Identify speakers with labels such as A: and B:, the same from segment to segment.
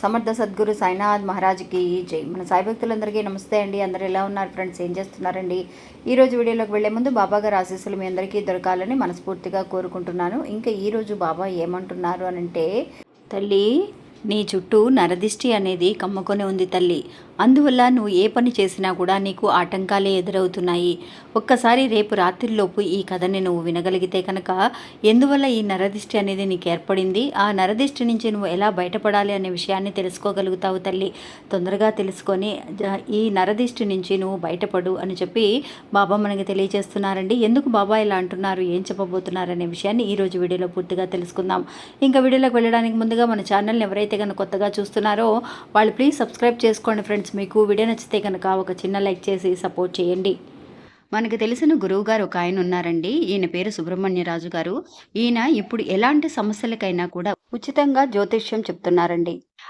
A: సమర్థ సద్గురు సాయినాథ్ మహారాజ్కి జై. మన సాయి భక్తులందరికీ నమస్తే అండి. అందరు ఎలా ఉన్నారు? ఫ్రెండ్స్ ఏం చేస్తున్నారండి? ఈరోజు వీడియోలోకి వెళ్ళే ముందు బాబా గారి ఆశీస్సులు మీ అందరికీ దొరకాలని మనస్ఫూర్తిగా కోరుకుంటున్నాను. ఇంకా ఈరోజు బాబా ఏమంటున్నారు అని అంటే తల్లి నీ చుట్టూ నరదిష్టి అనేది కమ్ముకొని ఉంది తల్లి. అందువల్ల నువ్వు ఏ పని చేసినా కూడా నీకు ఆటంకాలే ఎదురవుతున్నాయి. ఒక్కసారి రేపు రాత్రిలోపు ఈ కథని నువ్వు వినగలిగితే కనుక ఎందువల్ల ఈ నరదిష్టి అనేది నీకు ఏర్పడింది? ఆ నరదిష్టి నుంచి నువ్వు ఎలా బయటపడాలి అనే విషయాన్ని తెలుసుకోగలుగుతావు తల్లి. తొందరగా తెలుసుకొని ఈ నరదిష్టి నుంచి నువ్వు బయటపడు అని చెప్పి బాబా మనకి తెలియజేస్తున్నారండి. ఎందుకు బాబా ఇలా అంటున్నారు? ఏం చెప్పబోతున్నారు అనే విషయాన్ని ఈ రోజు వీడియోలో పూర్తిగా తెలుసుకుందాం. ఇంకా వీడియోలోకి వెళ్ళడానికి ముందుగా మన ఛానల్ని ఎవరైతే కనుక కొత్తగా చూస్తున్నారో వాళ్ళు ప్లీజ్ సబ్స్క్రైబ్ చేసుకోండి ఫ్రెండ్స్. మీకు వీడియో నచ్చితే కనుక ఒక చిన్న లైక్ చేసి సపోర్ట్ చేయండి. మనకు తెలిసిన గురువు గారు ఒక ఆయన ఉన్నారండి. ఈయన పేరు సుబ్రహ్మణ్యరాజు గారు. ఈయన ఇప్పుడు ఎలాంటి సమస్యలకైనా కూడా ఉచితంగా జ్యోతిష్యం చెప్తున్నారండి.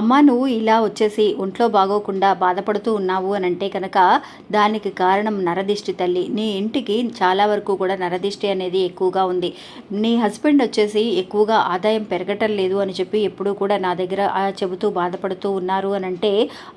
A: అమ్మ నువ్వు ఇలా వచ్చేసి ఒంట్లో బాగోకుండా బాధపడుతూ ఉన్నావు అని అంటే కనుక దానికి కారణం నరదిష్టి తల్లి. నీ ఇంటికి చాలా వరకు కూడా నరదిష్టి అనేది ఎక్కువగా ఉంది. నీ హస్బెండ్ వచ్చేసి ఎక్కువగా ఆదాయం పెరగటం లేదు అని చెప్పి ఎప్పుడూ కూడా నా దగ్గర చెబుతూ బాధపడుతూ ఉన్నారు అని అంటే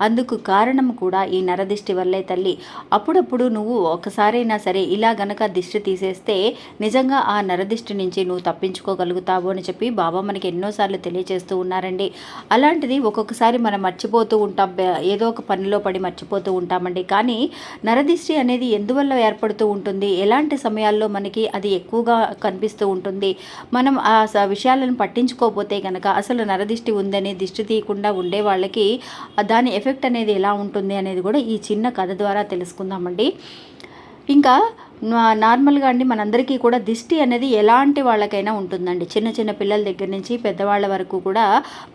A: అందుకు కారణం కూడా ఈ నరదిష్టి వల్లే తల్లి. అప్పుడప్పుడు నువ్వు ఒకసారైనా సరే ఇలా గనక దిష్టి తీసేస్తే నిజంగా ఆ నరదిష్టి నుంచి నువ్వు తప్పించుకోగలుగుతావు అని చెప్పి బాబా మనకి ఎన్నోసార్లు తెలియజేస్తూ ఉన్నారండి. అలాంటిది ఒక్కొక్కసారి మనం మర్చిపోతూ ఉంటాం. ఏదో ఒక పనిలో పడి మర్చిపోతూ ఉంటామండి. కానీ నరదిష్టి అనేది ఎందువల్ల ఏర్పడుతూ ఉంటుంది? ఎలాంటి సమయాల్లో మనకి అది ఎక్కువగా కనిపిస్తూ ఉంటుంది? మనం ఆ స- విషయాలను పట్టించుకోకపోతే కనుక అసలు నరదిష్టి ఉందని దిష్టి తీయకుండా ఉండే వాళ్ళకి దాని ఎఫెక్ట్ అనేది ఎలా ఉంటుంది అనేది కూడా ఈ చిన్న కథ ద్వారా తెలుసుకుందామండి. ఇంకా నార్మల్గా అండి మనందరికీ కూడా దిష్టి అనేది ఎలాంటి వాళ్ళకైనా ఉంటుందండి. చిన్న చిన్న పిల్లల దగ్గర నుంచి పెద్దవాళ్ళ వరకు కూడా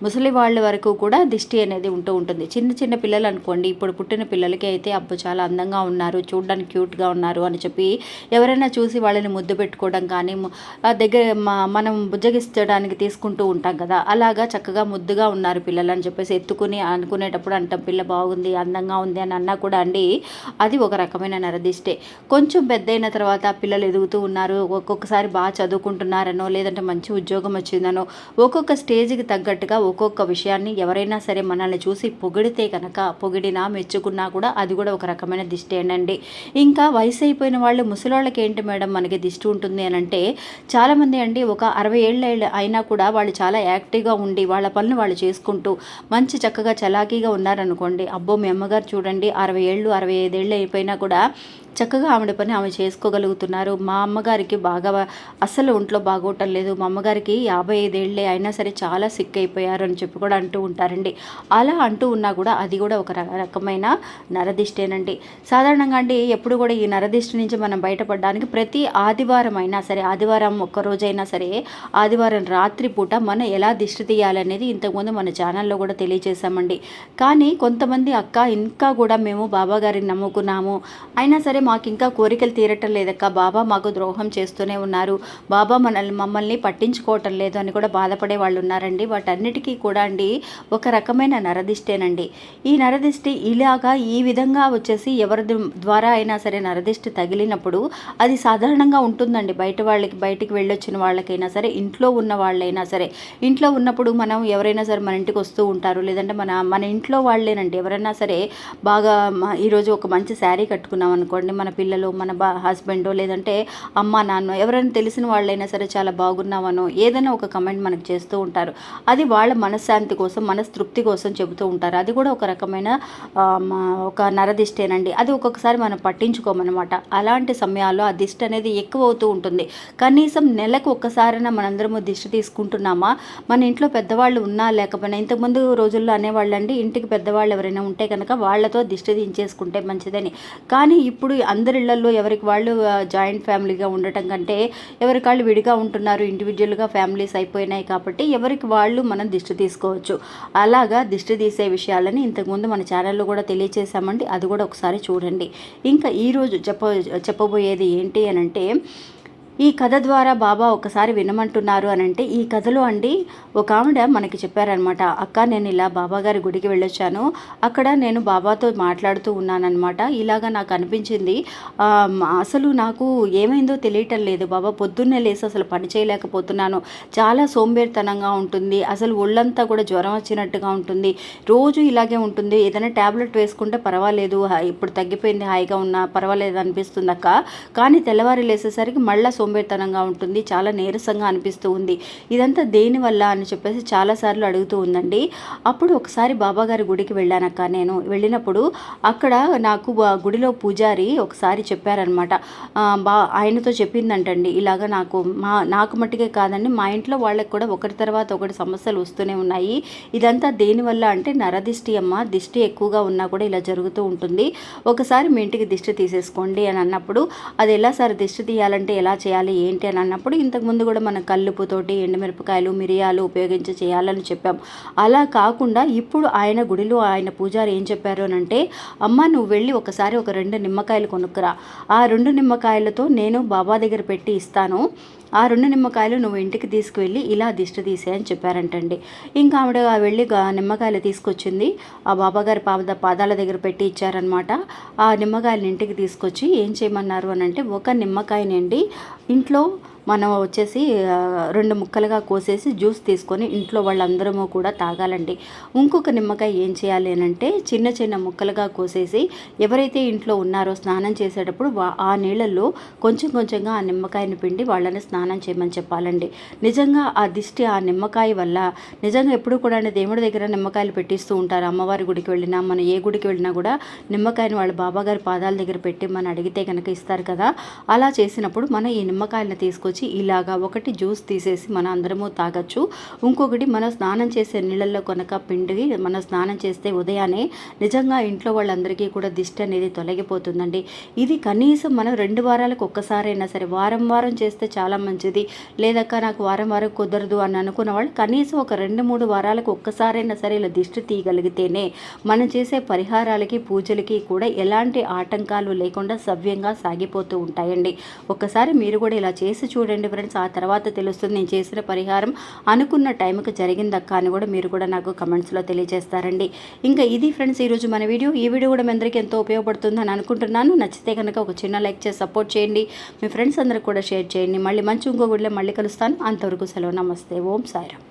A: ముసలి వాళ్ళ వరకు కూడా దిష్టి అనేది ఉంటూ ఉంటుంది. చిన్న చిన్న పిల్లలు అనుకోండి ఇప్పుడు పుట్టిన పిల్లలకి అయితే అబ్బు చాలా అందంగా ఉన్నారు చూడడానికి క్యూట్గా ఉన్నారు అని చెప్పి ఎవరైనా చూసి వాళ్ళని ముద్దు పెట్టుకోవడం కానీ దగ్గర మనం బుజ్జగిస్తడానికి తీసుకుంటూ ఉంటాం కదా అలాగా చక్కగా ముద్దుగా ఉన్నారు పిల్లలు అని చెప్పేసి ఎత్తుకుని అనుకునేటప్పుడు అంటాం పిల్ల బాగుంది అందంగా ఉంది అని అన్నా కూడా అండి అది ఒక రకమైన నరదిష్టే. కొంచెం పెద్ద పెద్దయిన తర్వాత పిల్లలు ఎదుగుతూ ఉన్నారు. ఒక్కొక్కసారి బాగా చదువుకుంటున్నారనో లేదంటే మంచి ఉద్యోగం వచ్చిందనో ఒక్కొక్క స్టేజ్కి తగ్గట్టుగా ఒక్కొక్క విషయాన్ని ఎవరైనా సరే మనల్ని చూసి పొగిడితే కనుక పొగిడినా మెచ్చుకున్నా కూడా అది కూడా ఒక రకమైన దిష్టి అండి. ఇంకా వయసు అయిపోయిన వాళ్ళు ముసలోళ్ళకి ఏంటి మేడం మనకి దిష్టి ఉంటుంది అని అంటే చాలామంది అండి ఒక అరవై ఏళ్ళ అయినా కూడా వాళ్ళు చాలా యాక్టివ్గా ఉండి వాళ్ళ పనులు వాళ్ళు చేసుకుంటూ మంచి చక్కగా చలాకీగా ఉన్నారనుకోండి. అబ్బో మీ అమ్మగారు చూడండి అరవై ఏళ్ళు అరవై ఐదేళ్ళు అయిపోయినా కూడా చక్కగా ఆవిడ పని ఆమె చేసుకోగలుగుతున్నారు. మా అమ్మగారికి బాగా అస్సలు ఒంట్లో బాగోటం లేదు. మా అమ్మగారికి యాభై ఐదేళ్ళే అయినా సరే చాలా సిక్ అయిపోయారు అని చెప్పి కూడా అంటూ ఉంటారండి. అలా అంటూ ఉన్నా కూడా అది కూడా ఒక రకమైన నరదిష్టేనండి. సాధారణంగా అండి ఎప్పుడు కూడా ఈ నరదిష్టి నుంచి మనం బయటపడడానికి ప్రతి ఆదివారం అయినా సరే ఆదివారం ఒక్కరోజైనా సరే ఆదివారం రాత్రి పూట మనం ఎలా దిష్టి తీయాలనేది ఇంతకుముందు మన ఛానల్లో కూడా తెలియజేశామండి కానీ కొంతమంది అక్క ఇంకా కూడా మేము బాబా గారిని నమ్ముకున్నాము. అయినా సరే మాకు ఇంకా కోరికలు తీరటం లేదక్క. బాబా మాకు ద్రోహం చేస్తూనే ఉన్నారు. బాబా మనల్ని మమ్మల్ని పట్టించుకోవటం లేదు అని కూడా బాధపడే వాళ్ళు ఉన్నారండి వాటన్నిటికీ కూడా అండి ఒక రకమైన నరదిష్టేనండి. ఈ నరదిష్టి ఇలాగా ఈ విధంగా వచ్చేసి ఎవరి ద్వారా అయినా సరే నరదిష్టి తగిలినప్పుడు అది సాధారణంగా ఉంటుందండి. బయట వాళ్ళకి బయటికి వెళ్ళొచ్చిన వాళ్ళకైనా సరే ఇంట్లో ఉన్న వాళ్ళైనా సరే. ఇంట్లో ఉన్నప్పుడు మనం ఎవరైనా సరే మన ఇంటికి వస్తూ ఉంటారు. లేదంటే మన మన ఇంట్లో వాళ్ళేనండి. ఎవరైనా సరే బాగా ఈరోజు ఒక మంచి శారీ కట్టుకున్నాం అనుకోండి మన పిల్లలు మన బా హస్బెండో లేదంటే అమ్మ నాన్న ఎవరైనా తెలిసిన వాళ్ళైనా సరే చాలా బాగున్నామనో ఏదైనా ఒక కమెంట్ మనకు చేస్తూ ఉంటారు. అది వాళ్ళ మనశ్శాంతి కోసం మనస్తృప్తి కోసం చెబుతూ ఉంటారు. అది కూడా ఒక రకమైన మా- ఒక నరదిష్టేనండి. అది ఒక్కొక్కసారి మనం పట్టించుకోమన్నమాట అలాంటి సమయాల్లో ఆ దిష్టి అనేది ఎక్కువ అవుతూ ఉంటుంది. కనీసం నెలకు ఒక్కసారైనా మనందరము దిష్టి తీసుకుంటున్నామా? మన ఇంట్లో పెద్దవాళ్ళు ఉన్నా లేకపోయినా ఇంతకుముందు రోజుల్లో అనేవాళ్ళండి ఇంటికి పెద్దవాళ్ళు ఎవరైనా ఉంటే కనుక వాళ్ళతో దిష్టి దించేసుకుంటే మంచిదని. కానీ ఇప్పుడు అందరి ఇళ్ళలో ఎవరికి వాళ్ళు జాయింట్ ఫ్యామిలీగా ఉండటం కంటే ఎవరికి వాళ్ళు విడిగా ఉంటున్నారు ఇండివిజువల్గా ఫ్యామిలీస్ అయిపోయినాయి కాబట్టి ఎవరికి వాళ్ళు మనం దిష్టి తీసుకోవచ్చు. అలాగా దిష్టి తీసే విషయాలని ఇంతకుముందు మన ఛానల్లో కూడా తెలియచేసామండి అది కూడా ఒకసారి చూడండి. ఇంకా ఈరోజు చెప్ప చెప్పబోయేది ఏంటి అని అంటే ఈ కథ ద్వారా బాబా ఒకసారి వినమంటున్నారు అని అంటే ఈ కథలో అండి ఒక ఆవిడ మనకి చెప్పారనమాట అక్క నేను ఇలా బాబా గారి గుడికి వెళ్ళొచ్చాను. అక్కడ నేను బాబాతో మాట్లాడుతూ ఉన్నానన్నమాట ఇలాగా నాకు అనిపించింది. అసలు నాకు ఏమైందో తెలియటం లేదు. బాబా పొద్దున్నే లేసి అసలు పని చేయలేకపోతున్నాను. చాలా సోంబేరితనంగా ఉంటుంది. అసలు ఒళ్ళంతా కూడా జ్వరం వచ్చినట్టుగా ఉంటుంది. రోజు ఇలాగే ఉంటుంది. ఏదైనా ట్యాబ్లెట్ వేసుకుంటే పర్వాలేదు. ఇప్పుడు తగ్గిపోయింది హాయిగా ఉన్నా పర్వాలేదు అనిపిస్తుంది అక్క. కానీ తెల్లవారి లేసేసరికి మళ్ళీ సోంబేరితనంగా ఉంటుంది. చాలా నీరసంగా అనిపిస్తూ ఉంది. ఇదంతా దేనివల్ల అని చెప్పేసి చాలాసార్లు అడుగుతూ ఉందండి. అప్పుడు ఒకసారి బాబాగారి గుడికి వెళ్ళానక్క నేను. వెళ్ళినప్పుడు అక్కడ నాకు గుడిలో పూజారి ఒకసారి చెప్పారనమాట బా ఆయనతో చెప్పిందంటండి. ఇలాగ నాకు మా నాకు మట్టుకే కాదండి మా ఇంట్లో వాళ్ళకి కూడా ఒకటి తర్వాత ఒకటి సమస్యలు వస్తూనే ఉన్నాయి. ఇదంతా దేనివల్ల అంటే నరదిష్టి అమ్మ దిష్టి ఎక్కువగా ఉన్నా కూడా ఇలా జరుగుతూ ఉంటుంది. ఒకసారి మీ ఇంటికి దిష్టి తీసేసుకోండి అని అన్నప్పుడు అది ఎలా సార్ దిష్టి తీయాలంటే ఎలా చేయాలి? చేయాలి ఏంటి అని అన్నప్పుడు ఇంతకుముందు కూడా మన కల్లుపుతోటి ఎండుమిరపకాయలు మిరియాలు ఉపయోగించి చేయాలని చెప్పాం. అలా కాకుండా ఇప్పుడు ఆయన గుడిలో ఆయన పూజారి ఏం చెప్పారు అని అంటే అమ్మ నువ్వు వెళ్ళి ఒకసారి ఒక రెండు నిమ్మకాయలు కొనుక్కురా. ఆ రెండు నిమ్మకాయలతో నేను బాబా దగ్గర పెట్టి ఇస్తాను. ఆ రెండు నిమ్మకాయలు నువ్వు ఇంటికి తీసుకువెళ్ళి ఇలా దిష్టి తీసే అని చెప్పారంటండి. ఇంకా ఆవిడ వెళ్ళి నిమ్మకాయలు తీసుకొచ్చింది. ఆ బాబాగారి పాద పాదాల దగ్గర పెట్టి ఇచ్చారనమాట ఆ నిమ్మకాయలు ఇంటికి తీసుకొచ్చి ఏం చేయమన్నారు అని అంటే ఒక నిమ్మకాయనండి ఇంట్లో మనం వచ్చేసి రెండు ముక్కలుగా కోసేసి జ్యూస్ తీసుకొని ఇంట్లో వాళ్ళందరము కూడా తాగాలండి. ఇంకొక నిమ్మకాయ ఏం చేయాలి అంటే చిన్న చిన్న ముక్కలుగా కోసేసి ఎవరైతే ఇంట్లో ఉన్నారో స్నానం చేసేటప్పుడు ఆ నీళ్ళల్లో కొంచెం కొంచెంగా ఆ నిమ్మకాయని పిండి వాళ్ళని స్నానం చేయమని చెప్పాలండి. నిజంగా ఆ దిష్టి ఆ నిమ్మకాయ వల్ల నిజంగా ఎప్పుడు కూడా దేవుడి దగ్గర నిమ్మకాయలు పెట్టిస్తూ ఉంటారు. అమ్మవారి గుడికి వెళ్ళినా మనం ఏ గుడికి వెళ్ళినా కూడా నిమ్మకాయని వాళ్ళ బాబాగారి పాదాల దగ్గర పెట్టి మనం అడిగితే కనుక ఇస్తారు కదా. అలా చేసినప్పుడు మనం ఈ నిమ్మకాయలను తీసుకొచ్చి నుంచి ఇలాగా ఒకటి జ్యూస్ తీసేసి మన అందరము తాగొచ్చు. ఇంకొకటి మనం స్నానం చేసే నీళ్ళల్లో కొనక పిండి మనం స్నానం చేస్తే ఉదయాన్నే నిజంగా ఇంట్లో వాళ్ళందరికీ కూడా దిష్టి అనేది తొలగిపోతుందండి. ఇది కనీసం మనం రెండు వారాలకు ఒక్కసారైనా సరే వారం వారం చేస్తే చాలా మంచిది. లేదక్క నాకు వారం వారం కుదరదు అని అనుకున్న వాళ్ళు కనీసం ఒక రెండు మూడు వారాలకు ఒక్కసారైనా సరే ఇలా దిష్టి తీయగలిగితేనే మనం చేసే పరిహారాలకి పూజలకి కూడా ఎలాంటి ఆటంకాలు లేకుండా సవ్యంగా సాగిపోతూ ఉంటాయండి. ఒక్కసారి మీరు కూడా ఇలా చేసి చూడండి. చూడండి ఫ్రెండ్స్. ఆ తర్వాత తెలుస్తుంది నేను చేసిన పరిహారం అనుకున్న టైంకి జరిగిందక్క అని కూడా మీరు కూడా నాకు కమెంట్స్లో తెలియజేస్తారండి. ఇంకా ఇది ఫ్రెండ్స్ ఈరోజు మన వీడియో. ఈ వీడియో కూడా మీ అందరికీ ఎంతో ఉపయోగపడుతుందని అనుకుంటున్నాను. నచ్చితే కనుక ఒక చిన్న లైక్ చేసి సపోర్ట్ చేయండి. మీ ఫ్రెండ్స్ అందరికి కూడా షేర్ చేయండి. మళ్ళీ మంచి ఇంకో గుడిలో మళ్ళీ కలుస్తాను. అంతవరకు సెలవు. నమస్తే. ఓం సాయిరామ్.